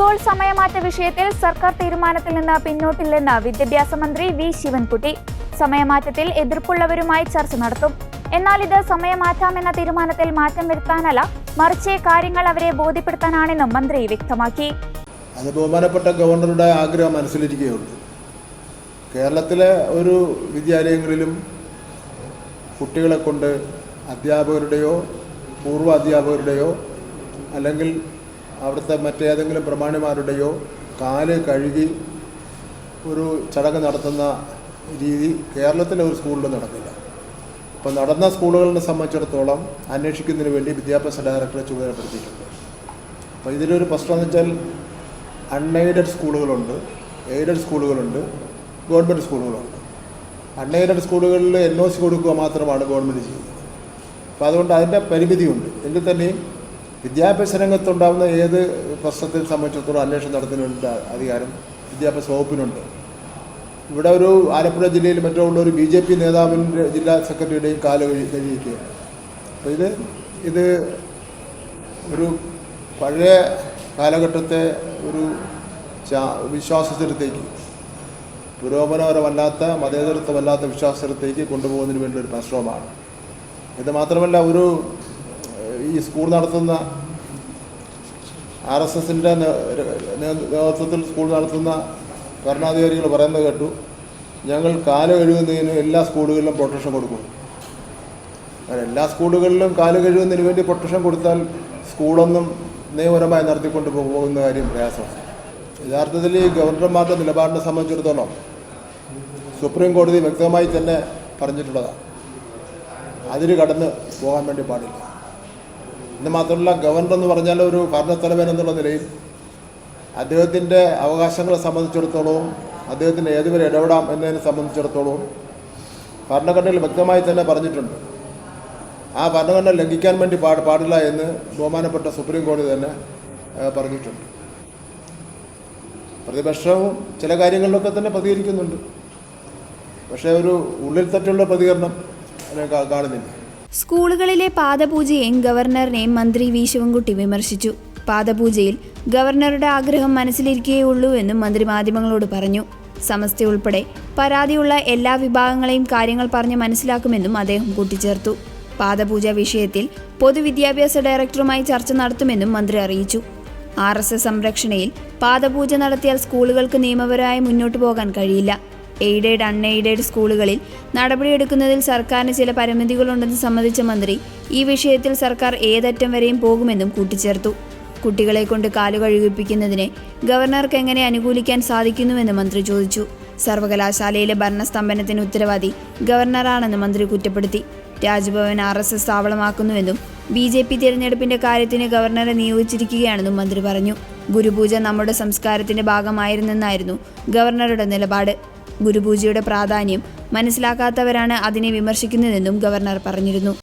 School സമയമാറ്റ വിഷയത്തിൽ സർക്കാർ തീരുമാനത്തിൽ നിന്ന് പിന്നോട്ടില്ലെന്ന് വിദ്യാഭ്യാസ മന്ത്രി വി ശിവൻകുട്ടി. സമയമാറ്റത്തിൽ എതിർപ്പുള്ളവരുമായി ചർച്ച നടത്തും. എന്നാൽ ഇത് സമയമാറ്റാമെന്ന തീരുമാനത്തിൽ മാറ്റം വരുത്താനല്ല മറിച്ച് കാര്യങ്ങൾ അവരെ ബോധ്യപ്പെടുത്താനാണെന്നും മന്ത്രി വ്യക്തമാക്കി. അത് ബഹുമാനപ്പെട്ട ഗവർണറുടെ ആഗ്രഹം മനസ്സിലിരിക്കുകയുള്ളൂ കേരളത്തിലെ ഒരു വിദ്യാലയങ്ങളിലും കുട്ടികളെ കൊണ്ട് അധ്യാപകരുടെയോ പൂർവ അധ്യാപകരുടെയോ അല്ലെങ്കിൽ അവിടുത്തെ മറ്റേതെങ്കിലും പ്രമാണിമാരുടെയോ കാൽ കഴുകി ഒരു ചടങ്ങ് നടത്തുന്ന രീതി കേരളത്തിലെ ഒരു സ്കൂളിലും നടക്കില്ല അപ്പോൾ നടന്ന സ്കൂളുകളെ സംബന്ധിച്ചിടത്തോളം അന്വേഷിക്കുന്നതിന് വേണ്ടി വിദ്യാഭ്യാസ ഡയറക്ടറെ ചുമതലപ്പെടുത്തിയിട്ടുണ്ട്. അപ്പോൾ ഇതിലൊരു പ്രശ്നം എന്ന് വെച്ചാൽ അൺഎയ്ഡഡ് സ്കൂളുകളുണ്ട് എയ്ഡഡ് സ്കൂളുകളുണ്ട് ഗവൺമെന്റ് സ്കൂളുകളുണ്ട്. അൺഎയ്ഡഡ് സ്കൂളുകളിൽ എൻ ഒ സി കൊടുക്കുക മാത്രമാണ് ഗവൺമെന്റ് ചെയ്യുന്നത്. അപ്പോൾ അതുകൊണ്ട് അതിന്റെ പരിമിതിയുണ്ട്. എങ്കിൽ തന്നെയും വിദ്യാഭ്യാസ രംഗത്തുണ്ടാകുന്ന ഏത് പ്രശ്നത്തെ സംബന്ധിച്ചിടത്തോളം അന്വേഷണം നടത്തുന്നതിനുള്ള അധികാരം വിദ്യാഭ്യാസ വകുപ്പിനുണ്ട്. ഇവിടെ ഒരു ആലപ്പുഴ ജില്ലയിൽ മറ്റോ ഉള്ള ഒരു ബി ജെ പി നേതാവിന്റെ ജില്ലാ സെക്രട്ടറിയുടെയും കാല കഴി കഴിയിക്കുകയാണ് അപ്പോൾ ഇത് ഇത് ഒരു പഴയ കാലഘട്ടത്തെ ഒരു വിശ്വാസത്തിലേക്ക് പുരോഗമനപരമല്ലാത്ത മതേതരത്വമല്ലാത്ത വിശ്വാസത്തിലത്തേക്ക് കൊണ്ടുപോകുന്നതിന് വേണ്ടി ഒരു പരിശ്രമമാണ്. ഇത് മാത്രമല്ല ഒരു ഈ സ്കൂൾ നടത്തുന്ന ആർ എസ് എസിന്റെ നേതൃത്വത്തിൽ സ്കൂൾ നടത്തുന്ന ഭരണാധികാരികൾ പറയുന്നത് കേട്ടു ഞങ്ങൾ കാൽ കഴുകുന്നതിന് എല്ലാ സ്കൂളുകളിലും പ്രൊട്ടക്ഷൻ കൊടുക്കും. എല്ലാ സ്കൂളുകളിലും കാൽ കഴുകുന്നതിന് വേണ്ടി പ്രൊട്ടക്ഷൻ കൊടുത്താൽ സ്കൂളൊന്നും നിയമപരമായി നടത്തിക്കൊണ്ട് പോകുന്ന കാര്യം പ്രയാസമാണ്. യഥാർത്ഥത്തിൽ ഈ ഗവർണർമാരുടെ നിലപാടിനെ സംബന്ധിച്ചിടത്തോളം സുപ്രീം കോടതി വ്യക്തമായി തന്നെ പറഞ്ഞിട്ടുള്ളതാണ്. അതിന് കടന്ന് പോകാൻ വേണ്ടി പാടില്ല. എന്ന് മാത്രമല്ല ഗവർണർ എന്ന് പറഞ്ഞാൽ ഒരു ഭരണത്തലവൻ എന്നുള്ള നിലയിൽ അദ്ദേഹത്തിന്റെ അവകാശങ്ങളെ സംബന്ധിച്ചിടത്തോളവും അദ്ദേഹത്തിന് ഏതുവരെ ഇടപെടാം എന്നതിനെ സംബന്ധിച്ചിടത്തോളവും ഭരണഘടനയിൽ വ്യക്തമായി തന്നെ പറഞ്ഞിട്ടുണ്ട്. ആ ഭരണഘടന ലംഘിക്കാൻ വേണ്ടി പാട് പാടില്ല എന്ന് ബഹുമാനപ്പെട്ട സുപ്രീം കോടതി തന്നെ പറഞ്ഞിട്ടുണ്ട്. പ്രതിപക്ഷവും ചില കാര്യങ്ങളിലൊക്കെ തന്നെ പ്രതികരിക്കുന്നുണ്ട്. പക്ഷേ ഒരു ഉള്ളിൽ തട്ടുള്ള പ്രതികരണം കാണുന്നില്ല. സ്കൂളുകളിലെ പാദപൂജയെയും ഗവർണറിനെയും മന്ത്രി വി. ശിവൻകുട്ടി വിമർശിച്ചു. പാദപൂജയിൽ ഗവർണറുടെ ആഗ്രഹം മനസ്സിലിരിക്കുകയുള്ളൂ എന്നും മന്ത്രി മാധ്യമങ്ങളോട് പറഞ്ഞു. സമസ്ത ഉൾപ്പെടെ പരാതിയുള്ള എല്ലാ വിഭാഗങ്ങളെയും കാര്യങ്ങൾ പറഞ്ഞ് മനസ്സിലാക്കുമെന്നും അദ്ദേഹം കൂട്ടിച്ചേർത്തു. പാദപൂജ വിഷയത്തിൽ പൊതുവിദ്യാഭ്യാസ ഡയറക്ടറുമായി ചർച്ച നടത്തുമെന്നും മന്ത്രി അറിയിച്ചു. ആർ എസ് എസ് സംരക്ഷണയിൽ പാദപൂജ നടത്തിയാൽ സ്കൂളുകൾക്ക് നിയമപരമായി മുന്നോട്ടു പോകാൻ കഴിയില്ല. എയ്ഡഡ് അൺഎയ്ഡഡ് സ്കൂളുകളിൽ നടപടിയെടുക്കുന്നതിൽ സർക്കാരിന് ചില പരിമിതികളുണ്ടെന്ന് സംബന്ധിച്ച മന്ത്രി ഈ വിഷയത്തിൽ സർക്കാർ ഏതറ്റം വരെയും പോകുമെന്നും കൂട്ടിച്ചേർത്തു. കുട്ടികളെ കൊണ്ട് കാലു കഴുകിപ്പിക്കുന്നതിനെ ഗവർണർക്ക് എങ്ങനെ അനുകൂലിക്കാൻ സാധിക്കുന്നുവെന്ന് മന്ത്രി ചോദിച്ചു. സർവകലാശാലയിലെ ഭരണസ്തംഭനത്തിന് ഉത്തരവാദി ഗവർണറാണെന്ന് മന്ത്രി കുറ്റപ്പെടുത്തി. രാജ്ഭവൻ ആർ എസ് എസ് താവളമാക്കുന്നുവെന്നും ബി ജെ പി തിരഞ്ഞെടുപ്പിന്റെ കാര്യത്തിന് ഗവർണറെ നിയോഗിച്ചിരിക്കുകയാണെന്നും മന്ത്രി പറഞ്ഞു. ഗുരുപൂജ നമ്മുടെ സംസ്കാരത്തിന്റെ ഭാഗമായിരുന്നെന്നായിരുന്നു ഗവർണറുടെ നിലപാട്. ഗുരുപൂജയുടെ പ്രാധാന്യം മനസ്സിലാക്കാത്തവരാണ് അതിനെ വിമർശിക്കുന്നതെന്നും ഗവർണർ പറഞ്ഞിരുന്നു